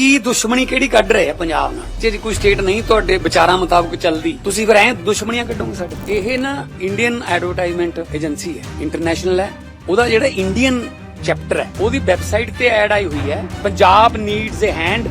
ਕੀ ਦੁਸ਼ਮਣੀ ਕਿਹੜੀ ਕੱਢ ਰਹੇ ਆ ਪੰਜਾਬ ਨਾਲ? ਜੇ ਕੋਈ ਸਟੇਟ ਨਹੀਂ ਤੁਹਾਡੇ ਵਿਚਾਰਾਂ ਮੁਤਾਬਕ ਚੱਲਦੀ, ਤੁਸੀਂ ਫਿਰ ਐ ਦੁਸ਼ਮਣੀਆਂ ਕੱਢੋਗੇ ਸਾਡੇ? ਇਹ ਨਾ ਇੰਡੀਅਨ ਐਡਵਰਟਾਈਜ਼ਮੈਂਟ ਏਜੰਸੀ ਹੈ ਇੰਟਰਨੈਸ਼ਨਲ ਹੈ। ਉਹਦਾ ਜਿਹੜਾ ਇੰਡੀਅਨ ਚੈਪਟਰ ਹੈ, ਉਹਦੀ ਵੈਬਸਾਈਟ ਤੇ ਐਡ ਆਈ ਹੋਈ ਹੈ, Punjab needs a hand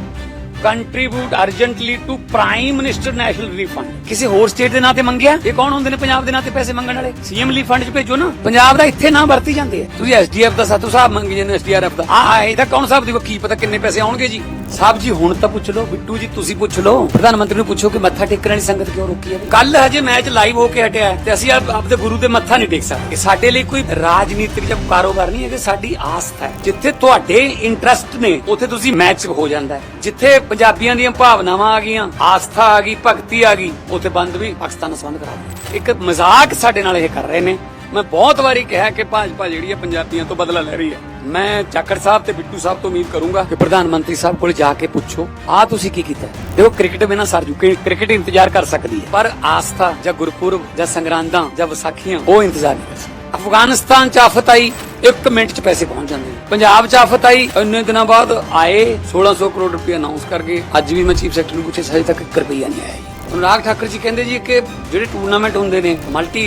contribute urgently to prime minister national relief fund ਕਿਸੇ ਹੋਰ ਸਟੇਟ ਦੇ ਨਾਂ ਤੇ ਮੰਗਿਆ? ਇਹ ਕੌਣ ਹੁੰਦੇ ਨੇ ਪੰਜਾਬ ਦੇ ਨਾਂ ਤੇ ਪੈਸੇ ਮੰਗਣ ਵਾਲੇ? ਸੀਐਮ ਰਿਲੀਫ ਫੰਡ 'ਚ ਭੇਜੋ ਨਾ। ਪੰਜਾਬ ਦਾ ਇੱਥੇ ਨਾਂ ਵਰਤੀ ਜਾਂਦੇ ਆ। ਤੁਸੀਂ ਐਸਡੀਐਫ ਦਾ, ਸਾਤੋਂ ਸਾਹਿਬ ਮੰਗੀ ਜਾਂਦੇ ਐਸਡੀਆਰਐਫ ਦਾ। ਆ ਇਹਦਾ ਕੌਣ ਸਾਹਿਬ ਦੀ ਕੀ ਪਤਾ ਕਿੰਨੇ ਪੈਸੇ ਆਉਣਗੇ ਜੀ? ਸਾਹਿਬ ਜੀ, ਹੁਣ ਤਾਂ ਪੁੱਛ ਲਓ। ਬਿੱਟੂ ਜੀ, ਤੁਸੀਂ ਪੁੱਛ ਲਓ। ਪ੍ਰਧਾਨ ਮੰਤਰੀ ਨੂੰ ਪੁੱਛੋ ਕਿ ਮੱਥਾ ਟੇਕਣ ਵਾਲੀ ਸੰਗਤ ਕਿਉਂ ਰੋਕੀ ਹੈ। ਕੱਲ ਹਜੇ ਮੈਚ ਲਾਈਵ ਹੋ ਕੇ ਹਟਿਆ ਤੇ ਅਸੀਂ ਆਪਦੇ ਗੁਰੂ ਦੇ ਮੱਥਾ ਨਹੀਂ ਟੇਕ ਸਕਦੇ। ਸਾਡੇ ਲਈ ਕੋਈ ਰਾਜਨੀਤਿਕ ਜਾਂ ਕਾਰੋਬਾਰ ਨਹੀਂ ਹੈ ਕਿ ਸਾਡੀ ਆਸਥਾ ਹੈ। ਜਿੱਥੇ ਤੁਹਾਡੇ ਇੰਟਰਸਟ ਨੇ, ਉੱਥੇ ਤੁਸੀਂ ਮੈਚ ਹੋ ਜਾਂਦਾ ਹੈ। ਜਿੱਥੇ ਪੰਜਾਬੀਆਂ ਦੀਆਂ ਭਾਵਨਾਵਾਂ ਆ ਗਈਆਂ, ਆਸਥਾ ਆ ਗਈ, ਭਗਤੀ ਆ ਗਈ, ਉੱਥੇ ਬੰਦ ਵੀ ਪਾਕਿਸਤਾਨ ਨਾਲ ਸੰਬੰਧ ਕਰਾ ਦਿਓ। ਇੱਕ ਮਜ਼ਾਕ ਸਾਡੇ ਨਾਲ ਇਹ ਕਰ ਰਹੇ ਨੇ। ਮੈਂ ਬਹੁਤ ਵਾਰੀ ਕਿਹਾ ਕਿ ਭਾਜਪਾ ਜਿਹੜੀ ਹੈ ਪੰਜਾਬੀਆਂ ਤੋਂ ਬਦਲਾ ਲੈ ਰਹੀ ਹੈ। ਮੈਂ ਜਾਖੜ ਸਾਹਿਬ ਤੇ ਬਿੱਟੂ ਸਾਹਿਬ ਤੋਂ ਉਮੀਦ ਕਰੂੰਗਾ ਕਿ ਪ੍ਰਧਾਨ ਮੰਤਰੀ ਸਾਹਿਬ ਕੋਲ ਜਾ ਕੇ ਪੁੱਛੋ ਆ ਤੁਸੀਂ ਕੀ ਕੀਤਾ? ਦੇਖੋ, ਕ੍ਰਿਕਟ ਬਿਨਾ ਸਰਜੂ ਕ੍ਰਿਕਟ ਇੰਤਜ਼ਾਰ ਕਰ ਸਕਦੀ ਹੈ। ਪਰ ਆਸਥਾ ਜਾਂ ਗੁਰਪੁਰਬ ਜਾਂ ਸੰਗਰਾਂਦਾਂ ਜਾਂ ਵਿਸਾਖੀਆਂ, ਉਹ ਇੰਤਜ਼ਾਰ ਨਹੀਂ ਕਰ ਸਕਦੀ। ਅਫਗਾਨਿਸਤਾਨ ਚ ਆਫਤ ਆਈ 1 ਮਿੰਟ ਚ ਪੈਸੇ ਪਹੁੰਚ ਜਾਂਦੇ ਨੇ। ਪੰਜਾਬ ਚ ਆਫਤ ਆਈ, ਇੰਨੇ ਦਿਨਾਂ ਬਾਅਦ ਆਏ 1600 ਕਰੋੜ ਰੁਪਏ ਅਨਾਉਂਸ ਕਰਕੇ ਅੱਜ ਵੀ ਮੈਂ ਚੀਫ ਸੈਕਟਰੀ ਨੂੰ ਪੁੱਛਿਆ ਹਜੇ ਤੱਕ 1 ਰੁਪਈਆ ਨਹੀਂ ਆਇਆ ਜੀ। ਅਨੁਰਾਗ ਠਾਕੁਰ ਜੀ ਕਹਿੰਦੇ ਜੀ ਕਿ ਜਿਹੜੇ ਟੂਰਨਾਮੈਂਟ ਹੁੰਦੇ ਨੇ ਮਲਟੀ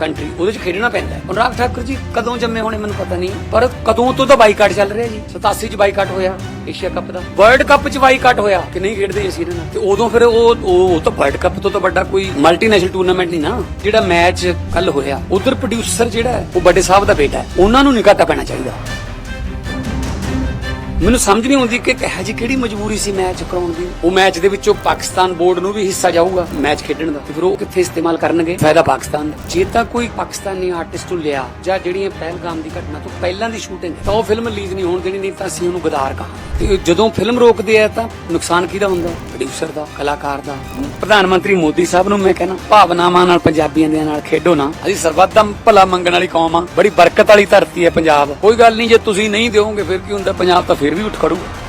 ਕੰਟਰੀ ਉਹਦੇ ਚ ਖੇਡਣਾ ਪੈਂਦਾ ਹੈ। ਅਨੁਰਾਗ ਠਾਕੁਰ ਜੀ, ਕਦੋਂ ਜੰਮੇ ਹੋਣੇ ਮੈਨੂੰ ਪਤਾ ਨਹੀਂ, ਪਰ ਕਦੋਂ ਤੋਂ ਤਾਂ ਬਾਈਕਾਟ ਚੱਲ ਰਿਹਾ ਜੀ। 87 ਚ ਬਾਈਕਾਟ ਹੋਇਆ। ਏਸ਼ੀਆ ਕੱਪ ਦਾ। ਵਰਲਡ ਕੱਪ ਚ ਬਾਈਕਾਟ ਹੋਇਆ। ਕਿ ਨਹੀਂ ਖੇਡਦੇ ਅਸੀਂ ਇਹਨਾਂ ਨਾਲ? ਤੇ ਉਦੋਂ ਫਿਰ ਉਹ ਉਹ ਤਾਂ ਵਰਲਡ ਕੱਪ ਤੋਂ ਤਾਂ ਵੱਡਾ ਕੋਈ ਮਲਟੀਨੈਸ਼ਨਲ ਟੂਰਨਾਮੈਂਟ ਨਹੀਂ ਨਾ। ਜਿਹੜਾ ਮੈਚ ਕੱਲ ਹੋਇਆ, ਉਧਰ ਪ੍ਰੋਡਿਊਸਰ ਜਿਹੜਾ ਉਹ ਵੱਡੇ ਸਾਹਿਬ ਦਾ ਬੇਟਾ ਹੈ। ਉਹਨਾਂ ਨੂੰ ਨਹੀਂ ਪੈਣਾ ਚਾਹੀਦਾ। ਮੈਨੂੰ ਸਮਝ ਨਹੀਂ ਆਉਂਦੀ ਕਿ ਇਹ ਜੀ ਕਿਹੜੀ ਮਜਬੂਰੀ ਸੀ ਮੈਚ ਕਰਾਉਣ ਦੀ। ਉਹ ਮੈਚ ਦੇ ਵਿੱਚੋਂ ਪਾਕਿਸਤਾਨ ਬੋਰਡ ਨੂੰ ਵੀ ਹਿੱਸਾ ਜਾਊਗਾ ਮੈਚ ਖੇਡਣ ਦਾ। ਫਿਰ ਉਹ ਕਿੱਥੇ ਇਸਤੇਮਾਲ ਕਰਨਗੇ? ਫਾਇਦਾ ਪਾਕਿਸਤਾਨ ਦਾ। ਜੇ ਤਾਂ ਕੋਈ ਪਾਕਿਸਤਾਨੀ ਆਰਟਿਸਟ ਨੂੰ ਲਿਆ, ਜਾਂ ਜਿਹੜੀਆਂ ਪਹਿਲਗਾਮ ਦੀ ਘਟਨਾ ਤੋਂ ਪਹਿਲਾਂ ਦੀ ਸ਼ੂਟਿੰਗ ਤਾਂ ਉਹ ਫਿਲਮ ਰਿਲੀਜ਼ ਨਹੀਂ ਹੋਣ ਦੇਣੀ ਨਹੀਂ ਤਾਂ ਅਸੀਂ ਉਹਨੂੰ ਗਦਾਰ ਕਹਾਂਗੇ। ਤੇ ਜਦੋਂ ਫਿਲਮ ਰੋਕਦੇ ਆ ਤਾਂ ਨੁਕਸਾਨ ਕਿਹਦਾ ਹੁੰਦਾ? ਪ੍ਰੋਡਿਊਸਰ ਦਾ, ਕਲਾਕਾਰ ਦਾ। ਪ੍ਰਧਾਨ ਮੰਤਰੀ ਮੋਦੀ ਸਾਹਿਬ ਨੂੰ ਮੈਂ ਕਹਿਣਾ, ਭਾਵਨਾਵਾਂ ਨਾਲ ਪੰਜਾਬੀਆਂ ਦੇ ਨਾਲ ਖੇਡੋ ਨਾ। ਅਸੀਂ ਸਰਬੱਤ ਦਾ ਭਲਾ ਮੰਗਣ ਵਾਲੀ ਕੌਮ ਆ। ਬੜੀ ਬਰਕਤ ਵਾਲੀ ਧਰਤੀ ਹੈ ਪੰਜਾਬ। ਕੋਈ ਗੱਲ ਨਹੀਂ, ਜੇ ਤੁਸੀਂ ਨਹੀਂ ਦਿਓਗੇ, ਫਿਰ ਕੀ ਹੁੰਦਾ? ਪੰਜਾਬ ਤਾਂ ਫਿਰ ਵੀ ਉੱਠ ਖੜੂਗਾ।